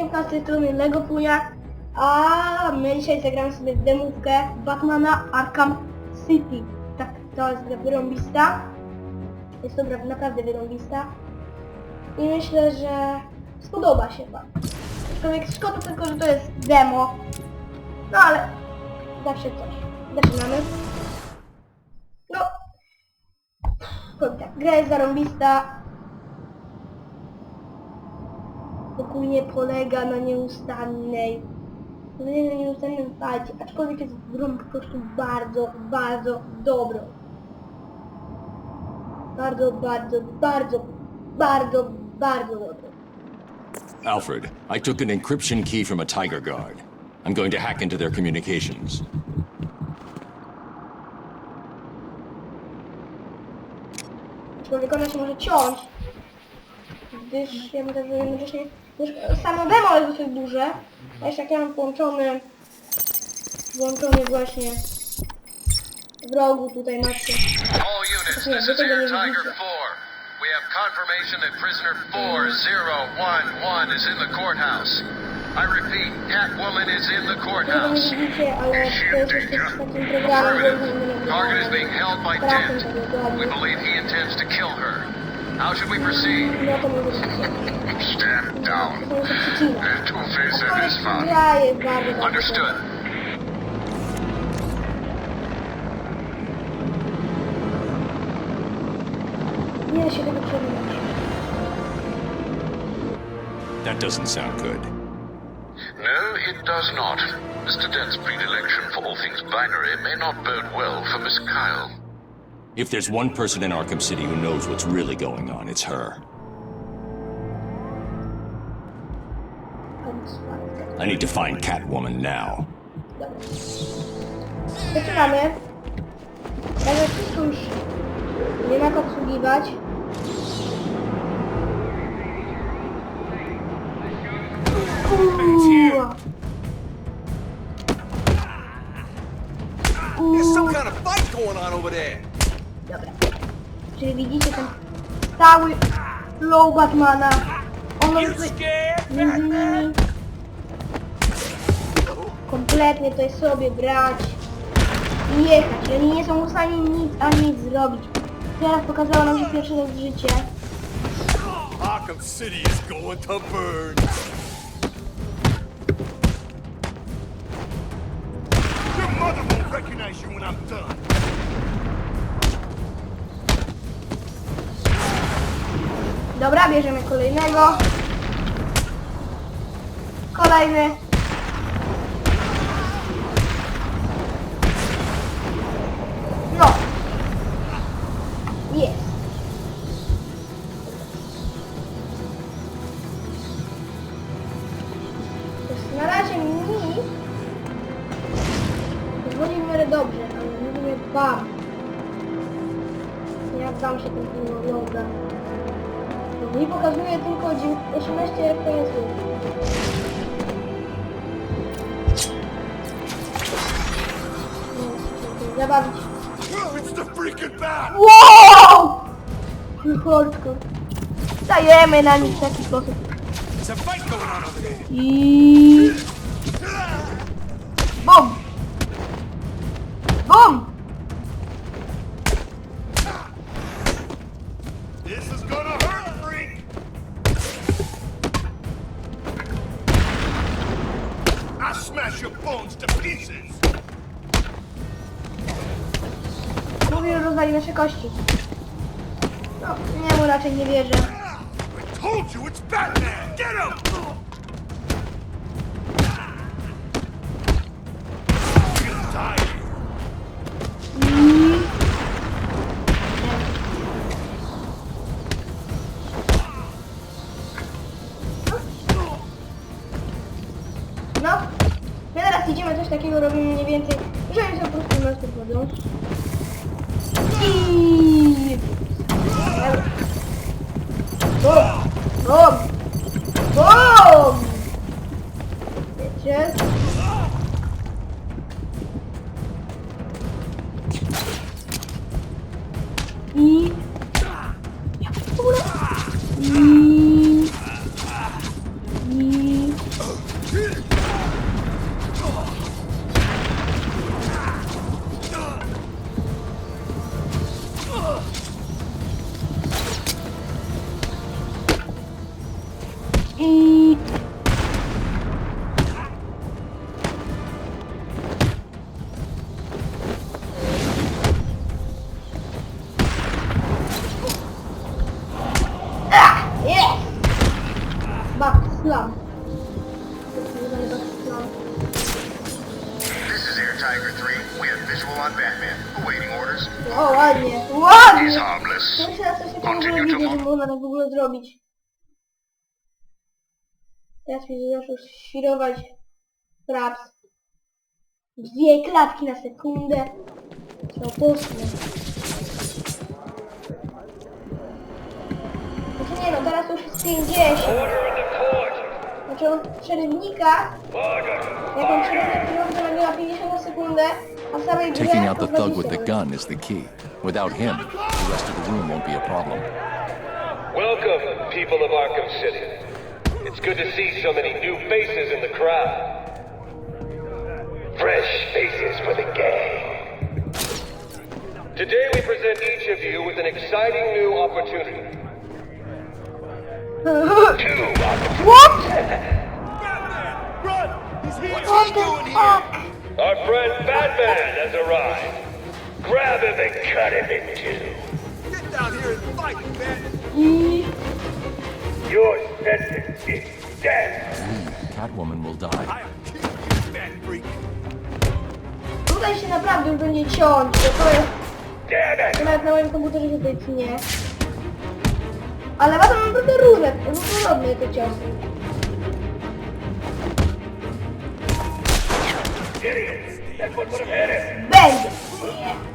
Siemka, z tej strony Lego Punia, a my dzisiaj zagramy sobie w demówkę Batmana Arkham City. Tak, to jest gra wyrąbista. Jest to gra naprawdę wyrąbista. I myślę, że spodoba się wam. Aczkolwiek szkoda tylko, że to jest demo. No ale zawsze coś. Zaczynamy. No. Powiem tak, gra jest zarąbista. Ogólnie polega na nieustannej na nieustannym walce, aczkolwiek jest grą po prostu bardzo, bardzo dobrą. Bardzo, bardzo, bardzo, bardzo, bardzo dobrą. Alfred, I took an encryption key from a Tiger Guard. I'm going to hack into their communications. Aczkolwiek ona się może ciąć, gdyż ja myślę, że jednocześnie gdyż samo demo jest dosyć duże, a jeszcze jak ja mam połączony włączony właśnie w rogu tutaj macie All units, this is Air Tiger 4. We have confirmation that prisoner 4011 is in the courthouse. I repeat, Catwoman is in the courthouse. Affirmative. Target is being held by Dent. We believe he intends to kill her. How should we proceed? No to może być Stand down. To. Two-Face Aczkolwiek gra jest bardzo, bardzo Understood. dobra. Nie da się tego przewidzieć. That doesn't sound good. No, it does not. Mr. Dent's predilection for all things binary may not bode well for Miss Kyle. If there's one person in Arkham City who knows what's really going on, it's her. I need to find Catwoman now. Dobra. Zaczynamy. Także wszystko już nie ma co obsługiwać. Uuu. There's some kind of fight going on over there. Dobra. Czyli widzicie ten cały flow Batmana. On jest między nimi kompletnie tutaj sobie brać i jechać. Oni nie są w stanie nic a nic zrobić. Teraz pokazało nam się pierwszy raz życie. Arkham City is going to burn. Your mother won't recognize you when I'm done. Dobra, bierzemy kolejnego. Kolejny. It's the freaking bat! Wow! Hardcore. Dajemy na nich w taki sposób. There's takiego, robimy mniej więcej, że po prostu nas Mi zaczął świrować fraps. Dwie klatki na sekundę. Co poszło. Znaczy nie no, teraz to już jest 50. Znaczy on przerywnika, jak on przerywnik nagle na 50 na sekundę, a w samej grze Taking out to the thug with 20 the gun is the key. Without him, the rest of the room won't be a problem. Welcome, people of Arkham City. It's good to see so many new faces in the crowd. Fresh faces for the gang. Today we present each of you with an exciting new opportunity. Two opportunities. What? Batman! Run! He's here! What the fuck? Our friend Batman has arrived. Grab him and cut him in two. Get down here and fight, man! Your sentence is death. Catwoman will die. Tutaj się naprawdę już nie ciągnie, to jest... Nawet na moim komputerze tutaj nie. Ale ma tam naprawdę różne, różnorodne te ciosy. Będzie! Nie.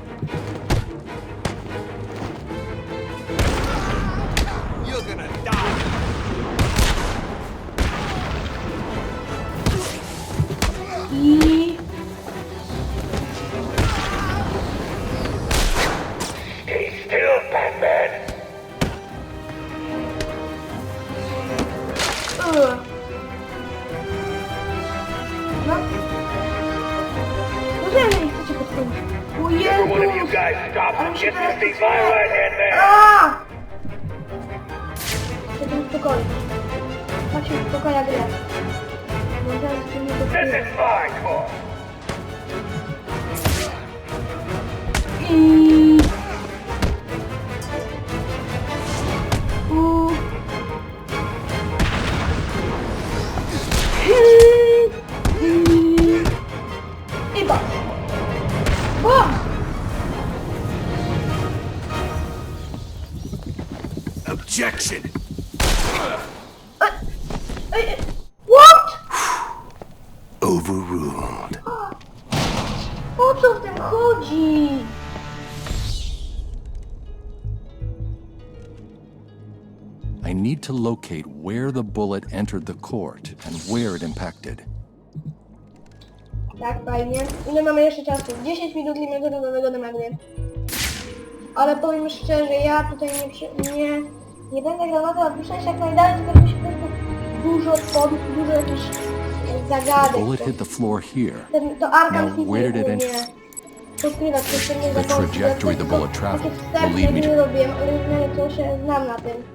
Entered the court and where it impacted. Tak, fajnie. Ile mamy jeszcze czasu? 10 minut limitu nowego nagry. Ale powiem szczerze, ja tutaj nie, przy- nie, nie będę grał na to, aby przejść jak najdalej, tylko żeby się po prostu dużo odpowiedź, dużo jakichś e, zagadek. Bullet hit the floor here. Ten, to Arkham City where did it enter? Pokrywa przestrzenie The trajectory the bullet traveled will lead me to- gry robiłem, ale to się znam na tym.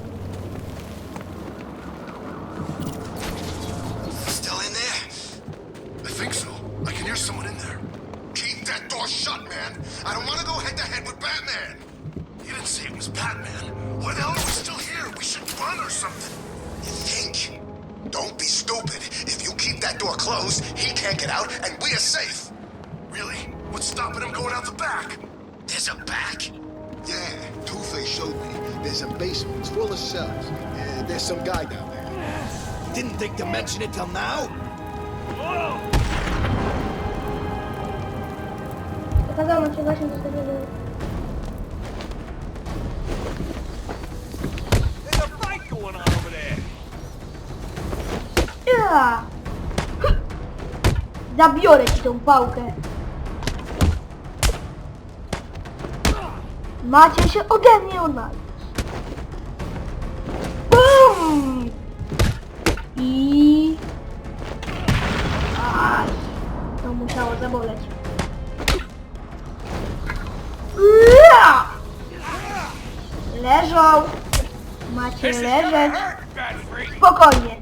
I can hear someone in there. Keep that door shut, man. I don't want to go head to head with Batman. You didn't say it was Batman. Why the hell are we still here? We should run or something. You think? Don't be stupid. If you keep that door closed, he can't get out, and we are safe. Really? What's stopping him going out the back? There's a back. Yeah, Two-Face showed me. There's a basement. It's full of cells. Uh, there's some guy down there. Didn't think to mention it till now. Okazało się właśnie do tego, there. Ja! Zabiorę ci tą pałkę. Macie się ode mnie odnaleźć. BUM! I... Aj, to musiało zaboleć. Leżą. Macie leżeć. Spokojnie.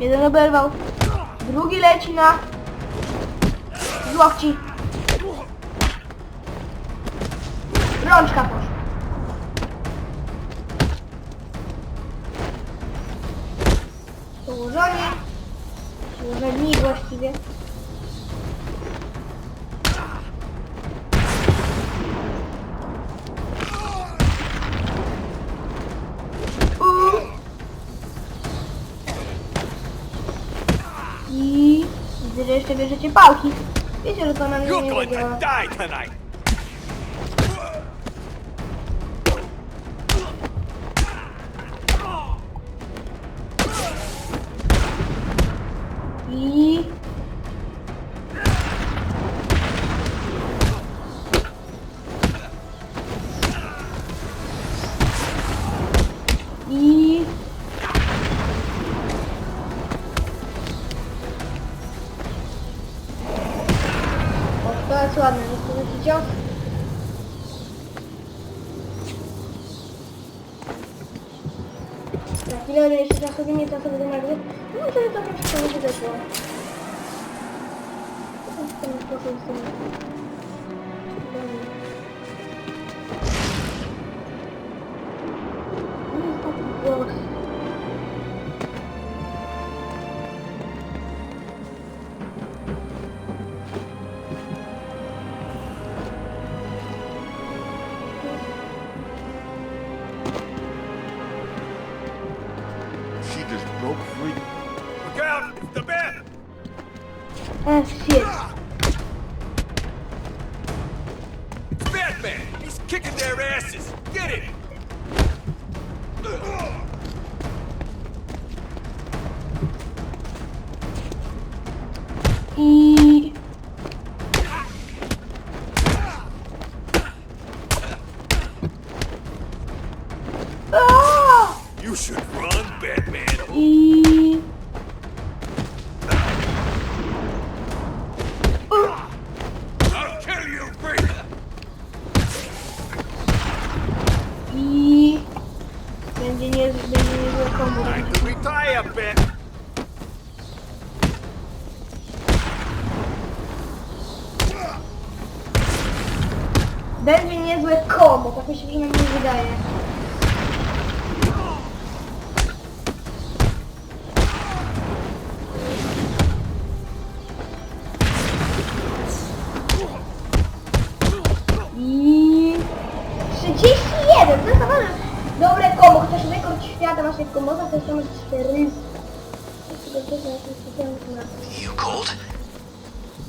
Jeden oberwał. Drugi leci na... z łokci. Rączka poszła. Położenie. Położeni właściwie. Jeszcze bierzecie pałki. Wiecie, że to na mnie nie going You should run, Batman. I... świata naszych kombosach to tam 400. You cold?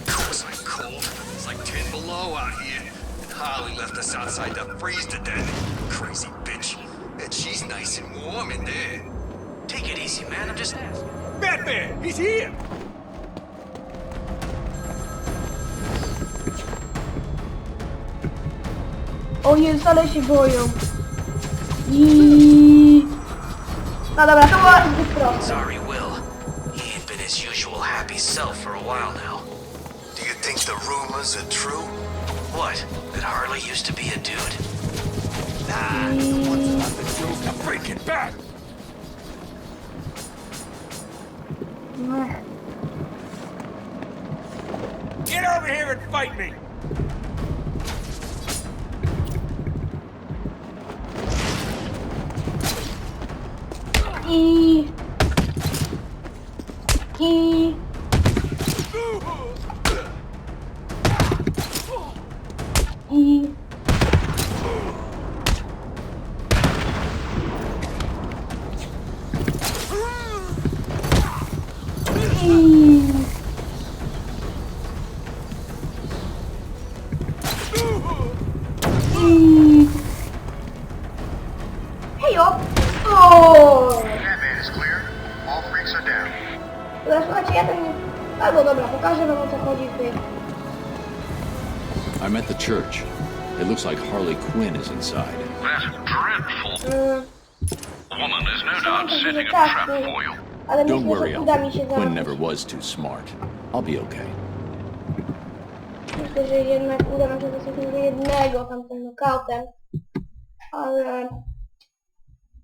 Course I'm cold. It's like 10 below out here. And Harley left us outside to freeze to death. Crazy bitch. And she's nice and warm in there. Take it easy, man. I'm just... Batman, he's here. O Jezu, ale się boją. I... No dobra, to było proste. Sorry, Will. He ain't been his usual happy self for a while now. Do you think the rumors are true? What? That Harley used to be a dude? I'm breaking back. Ech. Get over here and fight me. I... I... Hejo! O! Batman is clear. All freaks are down. Dobra, słuchajcie, ja ten... Albo dobra, pokażę wam o co chodzi w tej... I'm at the church. It looks like Harley Quinn is inside. That's dreadful. Mm, Woman is no doubt setting a trap for you. Ale Don't myślę, worry, że uda mi się Alfred. Quinn never załatwić. was too smart. I'll be okay. Myślę, że jednak uda nam się dostać do jednego tamtym nokautem. Ale...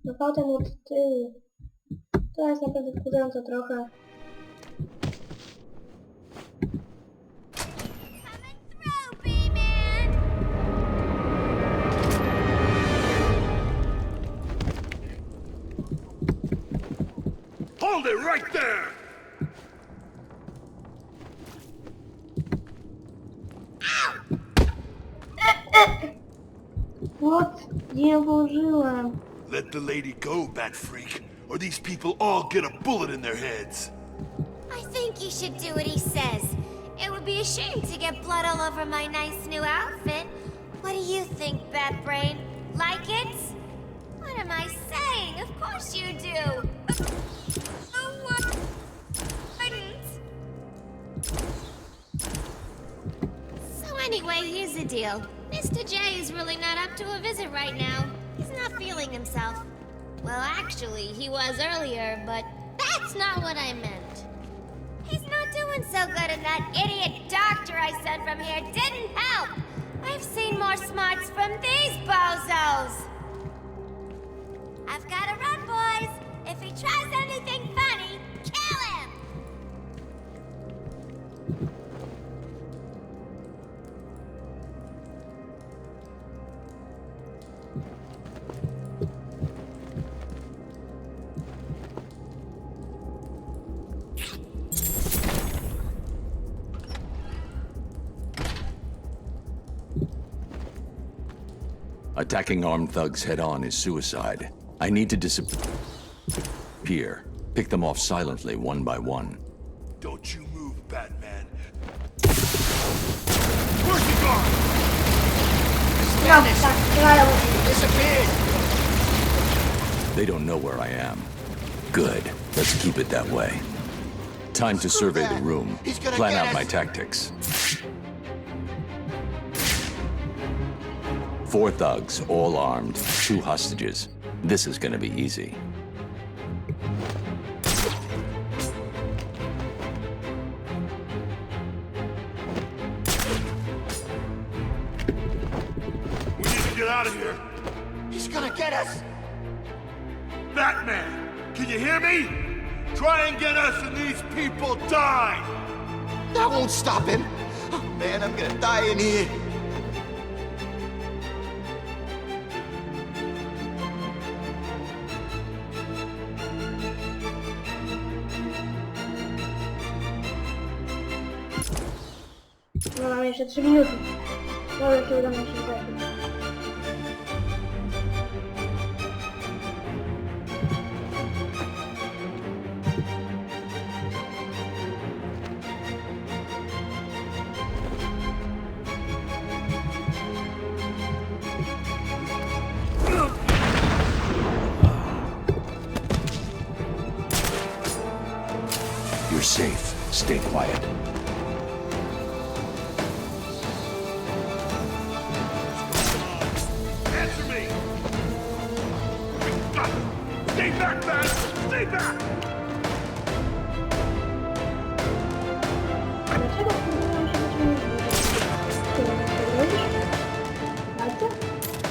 Nokautem od tyłu. To jest naprawdę wkurzające trochę. Hold it right there! What? Nie włożyłem. Let the lady go, Bat Freak, or these people all get a bullet in their heads. I think you should do what he says. It would be a shame to get blood all over my nice new outfit. What do you think, Bat Brain? Like it? What am I saying? Of course you do. Here's the deal. Mr. J is really not up to a visit right now. He's not feeling himself. Well, actually, he was earlier, but that's not what I meant. He's not doing so good, and that idiot doctor I sent from here didn't help. I've seen more smarts from these bozos. I've got to run, boys. If he tries Attacking armed thugs head on is suicide. I need to disappear. Pick them off silently, one by one. Don't you move, Batman. Where's he gone? No, tak, grają. They don't know where I am. Good. Let's keep it that way. Time to survey the room. Plan out my tactics. Four thugs, all armed, two hostages. This is gonna be easy. We need to get out of here. He's gonna get us! Batman, can you hear me? Try and get us and these people die. That won't stop him! Oh man, I'm gonna die in here! çatısı biliyordum. Sonraki videomda.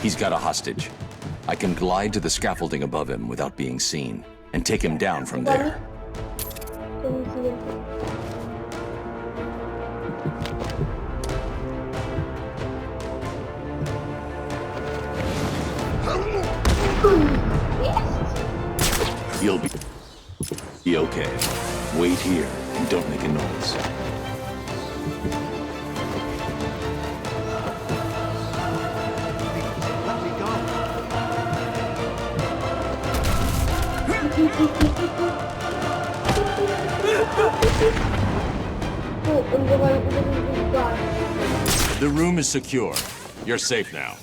He's got a hostage. I can glide to the scaffolding above him without being seen, and take him down from there. You'll be, be okay. Wait here and don't make a noise. The room is secure. You're safe now.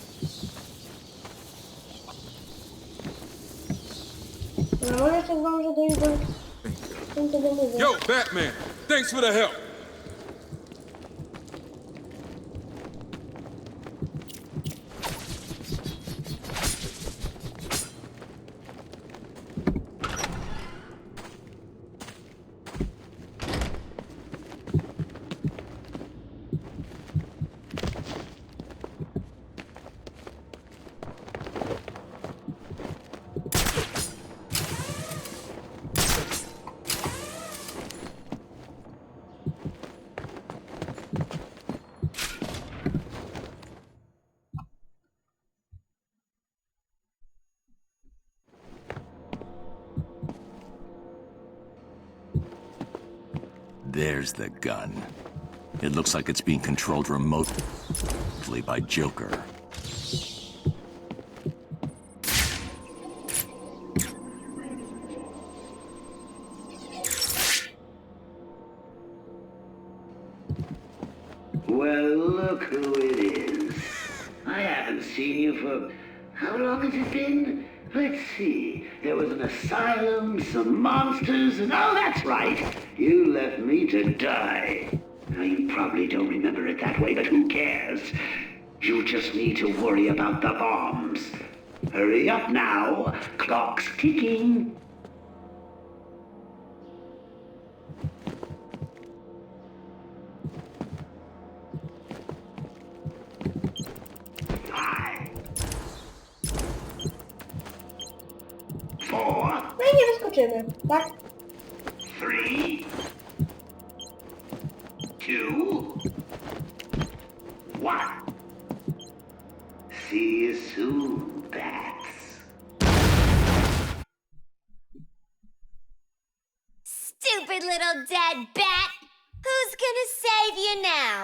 Yo, Batman! Thanks for the help! There's the gun. It looks like it's being controlled remotely by Joker. Well, look who it is. I haven't seen you for... How long has it been? Let's see. There was an asylum, some monsters, and oh, that's right. You left me to die. Now, you probably don't remember it that way, but who cares? You just need to worry about the bombs. Hurry up now. Clock's ticking. Tak? Three. Two. One. See you soon, bats. Stupid little dead bat! Who's gonna save you now?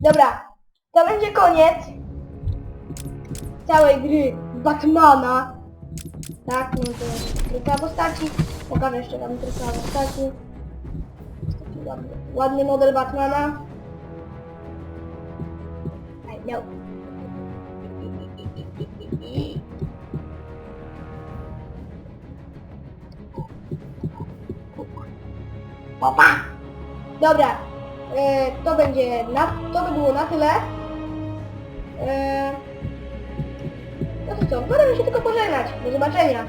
Dobra, to będzie koniec całej gry Batmana. Tak, no to jest trójka postaci. Pokażę jeszcze wam trójka postaci. Ładny, ładny model Batmana. I know. Opa! Dobra, e, to będzie na, to by było na tyle. E, to co, będę się tylko pożegnać. Do zobaczenia.